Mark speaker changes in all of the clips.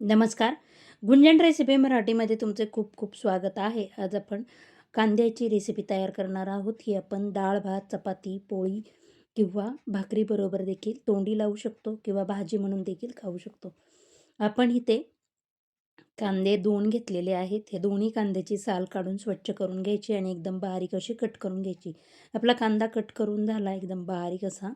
Speaker 1: नमस्कार. गुंजन रेसिपी मराठीमध्ये तुमचे खूप खूप स्वागत आहे. आज आपण कांद्याची रेसिपी तयार करणार आहोत. ही आपण डाळ भात चपाती पोळी किंवा भाकरीबरोबर देखील तोंडी लावू शकतो किंवा भाजी म्हणून देखील खाऊ शकतो. आपण इथे कांदे दोन घेतलेले आहेत. हे दोन्ही कांद्याची साल काढून स्वच्छ करून घ्यायची आणि एकदम बारीक अशी कट करून घ्यायची. आपला कांदा कट करून झाला एकदम बारीक असा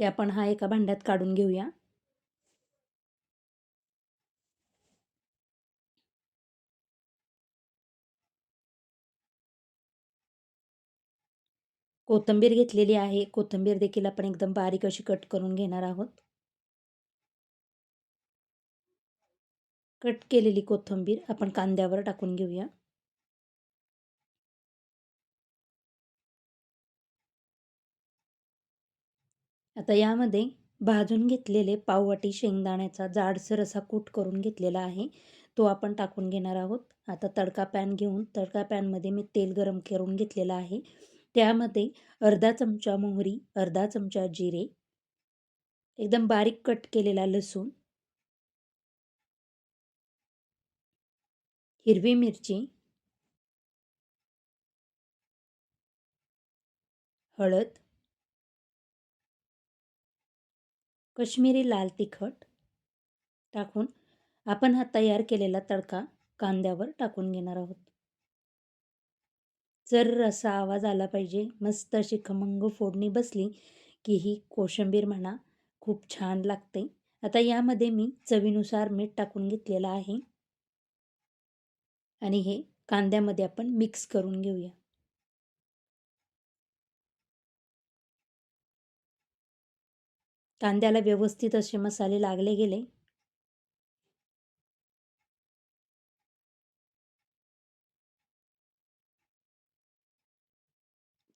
Speaker 1: ते आपण हा एका भांड्यात काढून घेऊया. कोथिंबीर घेतलेली आहे. कोथिंबीर देखील आपण एकदम बारीक अशी कट करून घेणार आहोत. कट केलेली कोथिंबीर आपण कांद्यावर टाकून घेऊया. आता यामध्ये भाजून घेतलेले पाववाटी शेंगदाण्याचा जाडसर असा कूट करून घेतलेला आहे. तो आपण टाकून घेणार आहोत. आता तडका पॅन घेऊन तडका पॅनमध्ये मी तेल गरम करून घेतलेलं आहे. त्यामध्ये अर्धा चमचा मोहरी अर्धा चमचा जिरे एकदम बारीक कट केलेला लसूण हिरवी मिरची हळद कश्मीरी लाल तिखट टाकून आपण हा तयार केलेला तडका कांद्यावर टाकून घेणार आहोत. जर असा आवाज आला पाहिजे मस्त अशी खमंग फोडणी बसली की ही कोशिंबीर म्हणा खूप छान लागते. आता यामध्ये मी चवीनुसार मीठ टाकून घेतलेलं आहे. आणि हे कांद्यामध्ये आपण मिक्स करून घेऊया. कांद्याला व्यवस्थित असे मसाले लागले गेले.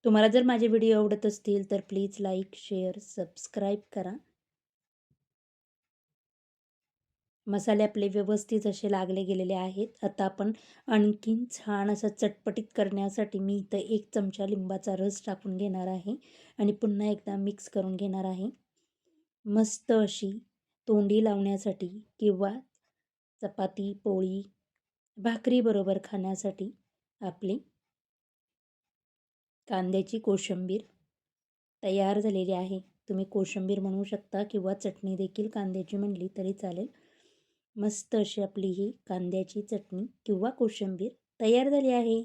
Speaker 1: तुम्हाला जर माझे व्हिडिओ आवडत असतील तर प्लीज लाईक शेअर सबस्क्राईब करा. मसाले आपले व्यवस्थित असे लागले गेलेले आहेत. आता आपण आणखीन छान असं चटपटीत करण्यासाठी मी इथं एक चमचा लिंबाचा रस टाकून घेणार आहे आणि पुन्हा एकदा मिक्स करून घेणार आहे. मस्त अशी तोंडी लावण्यासाठी किंवा चपाती पोळी भाकरीबरोबर खाण्यासाठी आपली कांद्याची कोशिंबीर तयार झालेली आहे. तुम्ही कोशिंबीर म्हणू शकता किंवा चटणी देखील कांद्याची म्हणली तरी चालेल. मस्त अशी आपली ही कांद्याची चटणी किंवा कोशिंबीर तयार झाली आहे.